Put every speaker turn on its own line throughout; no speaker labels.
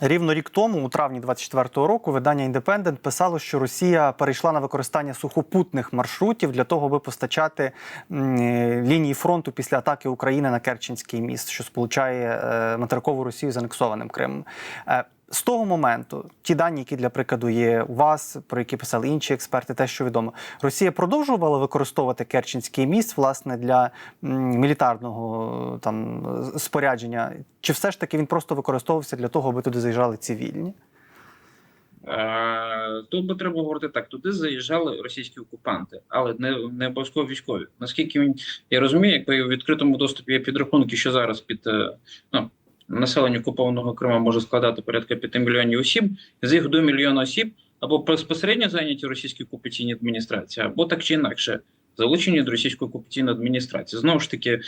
Рівно рік тому, у травні 24-го року, видання Індепендент писало, що Росія перейшла на використання сухопутних маршрутів для того, аби постачати е, лінії фронту після атаки України на Керченський міст, що сполучає е, материкову Росію з анексованим Кримом. З того моменту, ті дані, які для прикладу є у вас, про які писали інші експерти, те, що відомо, Росія продовжувала використовувати Керченський міст власне для мілітарного там спорядження, чи все ж таки він просто використовувався для того, аби туди заїжджали цивільні?
Е, Тут би треба говорити так: туди заїжджали російські окупанти, але не, не обов'язково військові. Наскільки він я розумію, якби в відкритому доступі є підрахунки, що зараз під е, ну, населення окупованого Крима може складати порядка 5 мільйонів осіб, з їх до мільйона осіб або безпосередньо зайняті російські окупаційні адміністрації, або так чи інакше. Залучені до російської окупаційної адміністрації. Знову ж таки,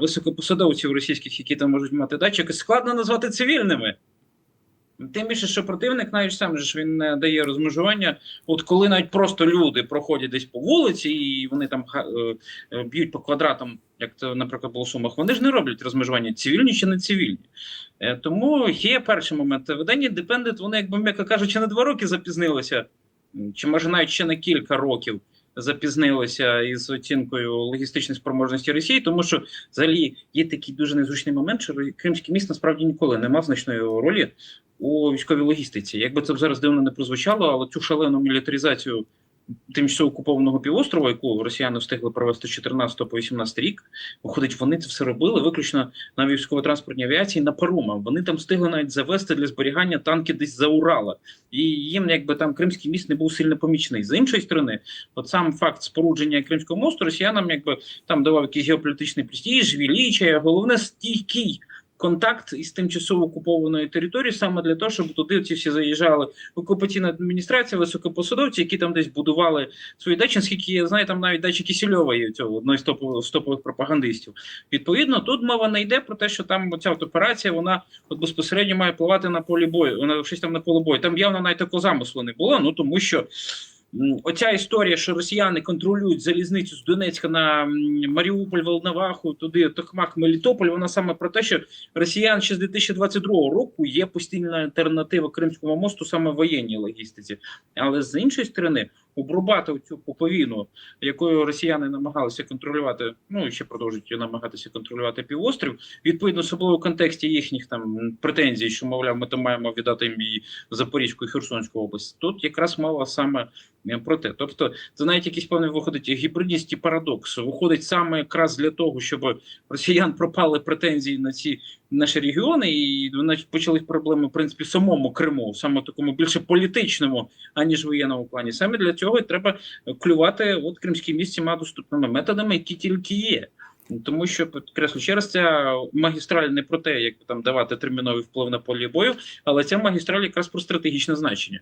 високопосадовців російських, які там можуть мати датчики, складно назвати цивільними. Тим більше, що противник навіть сам ж він не дає розмежування. От коли навіть просто люди проходять десь по вулиці і вони там е, е, б'ють по квадратам, як це, наприклад, було в Сумах, вони ж не роблять розмежування цивільні чи не цивільні. Е, Тому є перший момент. Видання Independent, вони, якби м'яко кажучи, на два роки запізнилися, чи може навіть ще на кілька років запізнилися із оцінкою логістичної спроможності Росії, тому що взагалі є такий дуже незручний момент, що Кримський міст насправді ніколи не мав значної ролі у військовій логістиці. Якби це б зараз дивно не прозвучало, але цю шалену мілітаризацію тимчасово окупованого півострова, яку росіяни встигли провести з 14 по 18 рік, виходить, вони це все робили виключно на військово-транспортній авіації на паромах. Вони там встигли навіть завести для зберігання танки десь за Урала, і їм якби там Кримський міст не був сильно помічений. З іншої сторони, от сам факт спорудження Кримського мосту росіянам якби там давав якийсь геополітичний престиж, величие, головне стійкий контакт із тимчасово окупованої території саме для того, щоб туди ці всі заїжджали окупаційна адміністрація, високопосадовці, які там десь будували свої дачі. Наскільки я знаю, там навіть дачі Кісільова є цього одної з топових, з топових пропагандистів. Відповідно, тут мова не йде про те, що там ця операція вона от безпосередньо має впливати на полі бою. Вона щось там на поле бою. Там явно навіть такого замислу не було. Ну тому що. Оця історія, що росіяни контролюють залізницю з Донецька на Маріуполь, Волноваху, туди Токмак, Мелітополь. Вона саме про те, що росіян ще з 2022 року є постійна альтернатива Кримському мосту саме воєнній логістиці. Але з іншої сторони, обрубати цю пуповину, якою росіяни намагалися контролювати, ну і ще продовжують намагатися контролювати півострів, відповідно, особливо в контексті їхніх там претензій, що мовляв, ми там маємо віддати їм і Запорізьку і Херсонську область. Тут якраз мова саме е, про те. Тобто, це навіть якийсь певний виходить гібридність і парадокс. Виходить саме якраз для того, щоб росіян пропали претензії на ці наші регіони, і почались проблеми в принципі самому Криму, саме такому більше політичному, аніж воєнному плані. Саме для і треба клювати от кримські місці доступними методами, які тільки є. Тому що підкреслю ще раз, ця магістраль не про те, як там давати терміновий вплив на полі бою, але ця магістраль якраз про стратегічне значення.